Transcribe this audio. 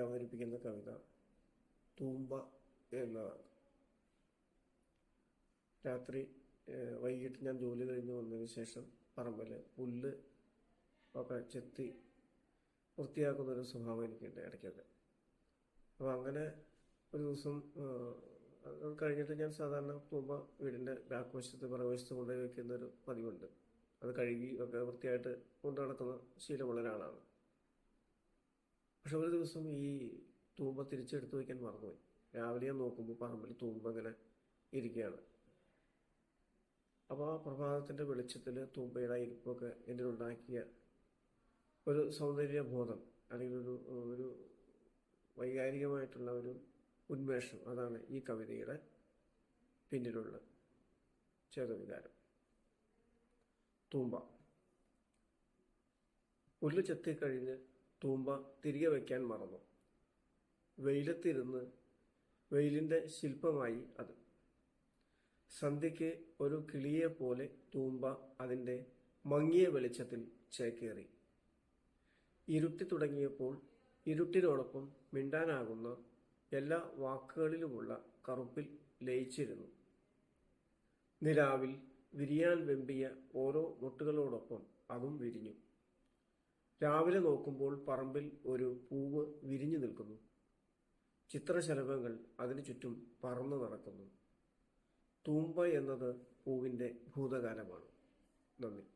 അവതരിപ്പിക്കുന്ന കവിത തൂമ്പ എന്നതാണ്. രാത്രി വൈകിട്ട് ഞാൻ ജോലി കഴിഞ്ഞ് വന്നതിന് ശേഷം പറമ്പിൽ പുല്ല് ഒക്കെ ചെത്തി വൃത്തിയാക്കുന്ന ഒരു സ്വഭാവം എനിക്കുണ്ട് ഇടയ്ക്കൊക്കെ. അപ്പോൾ അങ്ങനെ ഒരു ദിവസം അത് കഴിഞ്ഞിട്ട് ഞാൻ സാധാരണ തൂമ്പ വീടിന്റെ ബാക്ക് വശത്ത് പുറകുവശത്ത് കൊണ്ടുപോയി വെക്കുന്ന ഒരു പതിവുണ്ട്. അത് കഴുകി ഒക്കെ വൃത്തിയായിട്ട് കൊണ്ടു നടക്കുന്ന ശീലമുള്ള ഒരാളാണ്. പക്ഷെ ഒരു ദിവസം ഈ തൂമ്പ തിരിച്ചെടുത്ത് വയ്ക്കാൻ മറന്നുപോയി. രാവിലെ നോക്കുമ്പോൾ പറമ്പിൽ തൂമ്പ ഇങ്ങനെ ഇരിക്കുകയാണ്. അപ്പോൾ ആ പ്രഭാതത്തിന്റെ വെളിച്ചത്തിൽ തൂമ്പയുടെ ഇരിപ്പൊക്കെ എന്നിൽ ഉണ്ടാക്കിയ ഒരു സൗന്ദര്യബോധം അല്ലെങ്കിൽ ഒരു ഒരു വൈകാരികമായിട്ടുള്ള ഒരു ഉന്മേഷം അതാണ് ഈ കവിതയുടെ പിന്നിലുള്ള ചേതവികാരം തൂമ്പ. പുല്ല് ചെത്തിക്കഴിഞ്ഞ് തൂമ്പ തിരികെ വയ്ക്കാൻ മറന്നു. വെയിലത്തിരുന്ന് വെയിലിന്റെ ശില്പമായി അത്. സന്ധ്യയ്ക്ക് ഒരു കിളിയെ പോലെ തൂമ്പ അതിന്റെ മങ്ങിയ വെളിച്ചത്തിൽ ചേക്കേറി. ഇരുട്ടി തുടങ്ങിയപ്പോൾ ഇരുട്ടിനോടൊപ്പം മിണ്ടാനാകുന്ന എല്ലാ വാക്കുകളിലുമുള്ള കറുപ്പിൽ ലയിച്ചിരുന്നു. നിലാവിൽ വിരിയാൻ വെമ്പിയ ഓരോ മുട്ടുകളോടൊപ്പം അതും വിരിഞ്ഞു. രാവിലെ നോക്കുമ്പോൾ പറമ്പിൽ ഒരു പൂവ് വിരിഞ്ഞു നിൽക്കുന്നു. ചിത്രശലഭങ്ങൾ അതിനു ചുറ്റും പറന്നു നടക്കുന്നു. തൂമ്പ എന്നത് പൂവിന്റെ ഭൂതകാലമാണ്. നന്ദി.